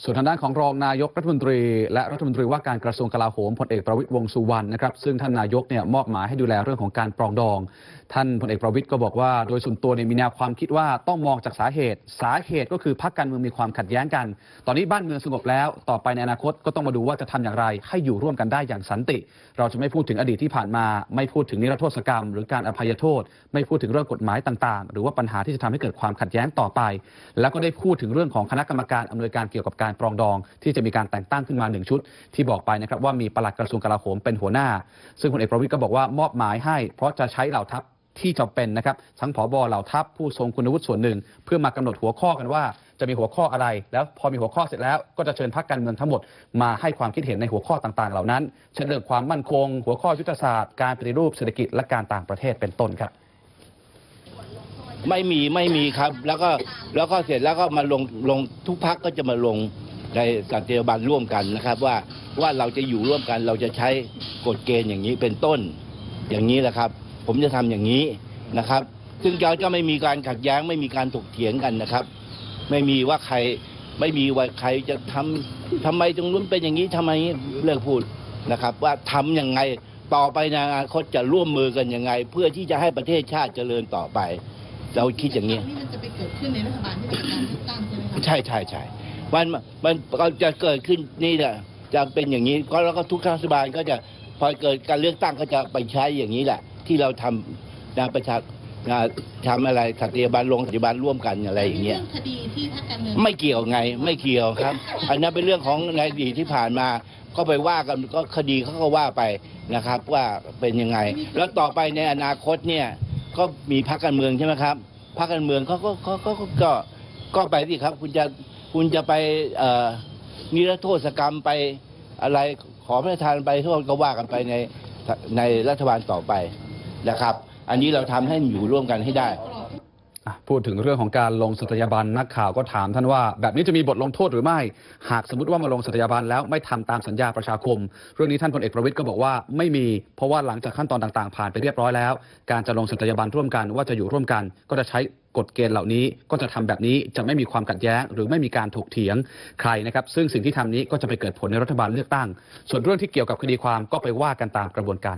ส่วนทางด้านของรองนายกรัฐมนตรี และรัฐมนตรีว่าการกระทรวงกลาโหมพลเอกประวิตยวงสุวรรณนะครับซึ่งท่านนายกเนี่ยมอบหมายให้ดูแลเรื่องของการปรองดอง ท่านพลเอกประวิตยก็บอกว่าโดยส่วนตัวเนี่ยมีแนวความคิดว่าต้องมองจากสาเหตุ สาเหตุก็คือพรรคการเมืองมีความขัดแย้งกัน ตอนนี้บ้านเมืองสงบแล้ว ต่อไปในอนาคตก็ต้องมาดูว่าจะทำอย่างไร ให้อยู่ร่วมกันได้อย่างสันติ เราจะไม่พูดถึงอดีตที่ผ่านมา ไม่พูดถึงนิรโทษกรรม หรือการอภัยโทษ ไม่พูดถึงเรื่องกฎหมายต่าง ๆ หรือว่าปัญหาที่จะทำให้เกิดความขัดแย้งต่อไป แล้วก็ได้พูดถึงเรื่องของคณะกรรมการอำนวยการเกี่ยวกับการปรองดอง ที่จะมีการแต่งตั้งขึ้นมาหนึ่งชุด ที่บอกไปนะครับว่ามีปลัดกระทรวงกลาโหมเป็นหัวหน้า ซึ่งพลเอกประวิตยก็บอกว่ามอบหมายให้ เพราะจะใช้เหล่าทัพที่จำเป็นนะครับทั้งผบเหล่าทัพผู้ทรงคุณวุฒิส่วนหนึ่ง เพื่อมากำหนดหัวข้อกันว่าจะมีหัวข้ออะไร แล้วพอมีหัวข้อเสร็จแล้วก็จะเชิญพรรคการเมืองทั้งหมดมาให้ความคิดเห็นในหัวข้อต่างๆ เหล่านั้น เช่นเรื่องความมั่นคง หัวข้อยุทธศาสตร์ การปฏิรูปเศรษฐกิจและการต่างประเทศเป็นต้นครับ ไม่มีไม่มีครับ แล้วก็แล้วก็เสร็จแล้วก็มาลงลงทุกพักก็จะมาลงในสันติบันร่วมกันนะครับ ว่าว่าเราจะอยู่ร่วมกันเราจะใช้กฎเกณฑ์อย่างนี้เป็นต้น อย่างนี้แหละครับ ผมจะทำอย่างนี้นะครับ ซึ่งเราจะไม่มีการขัดแย้งไม่มีการถกเถียงกันนะครับ ไม่มีว่าใครไม่มีว่าใครจะทำทำไมตรงนู้นเป็นอย่างนี้ทำไมเลิกพูดนะครับ ว่าทำยังไงต่อไปในอนาคตจะร่วมมือกันยังไง เพื่อที่จะให้ประเทศชาติเจริญต่อไป เราคิดอย่างนี้นี่มันจะไปเกิดขึ้นในรัฐบาลที่จะมีการเลือกตั้งใช่ไหมคะใช่ใช่ใช่มันมันก็จะเกิดขึ้นนี่แหละจะเป็นอย่างนี้ก็แล้วก็ทุกรัฐบาลก็จะพอเกิดการเลือกตั้งก็จะไปใช้อย่างนี้แหละ ที่เราทำงานประชาอ่าทำอะไรสัตยาบันลงสัตยาบันร่วมกันอะไรอย่างเงี้ยเรื่องคดีที่พรรคการเมืองไม่เกี่ยวไงไม่เกี่ยวครับ อันนั้นเป็นเรื่องของในอดีตที่ผ่านมาก็ไปว่ากันก็คดีเขาก็ว่าไปนะครับ ว่าเป็นยังไง แล้วต่อไปในอนาคตเนี่ย ก็มีพรรคการเมืองใช่ไหมครับพรรคการเมืองเขาก็ก็ก็ก็ก็ไปสิครับ คุณจะคุณจะไปนิรโทษกรรมไปอะไรขอพระราชทานไปโทษก็ว่ากันไปในในรัฐบาลต่อไปนะครับ อันนี้เราทำให้อยู่ร่วมกันให้ได้ พูดถึงเรื่องของการลงสัตยาบันนักข่าวก็ถามท่านว่า แบบนี้จะมีบทลงโทษหรือไม่ หากสมมติว่ามาลงสัตยาบันแล้วไม่ทำตามสัญญาประชาคม เรื่องนี้ท่านพลเอกประวิตยก็บอกว่าไม่มีเพราะว่าหลังจากขั้นตอนต่างๆ ผ่านไปเรียบร้อยแล้ว การจะลงสัตยาบันร่วมกันว่าจะอยู่ร่วมกัน ก็จะใช้กฎเกณฑ์เหล่านี้ก็จะทำแบบนี้จะไม่มีความขัดแย้ง หรือไม่มีการถกเถียงใครนะครับ ซึ่งสิ่งที่ทำนี้ก็จะไปเกิดผลในรัฐบาลเลือกตั้ง ส่วนเรื่องที่เกี่ยวกับคดีความก็ไปว่ากันตามกระบวนการ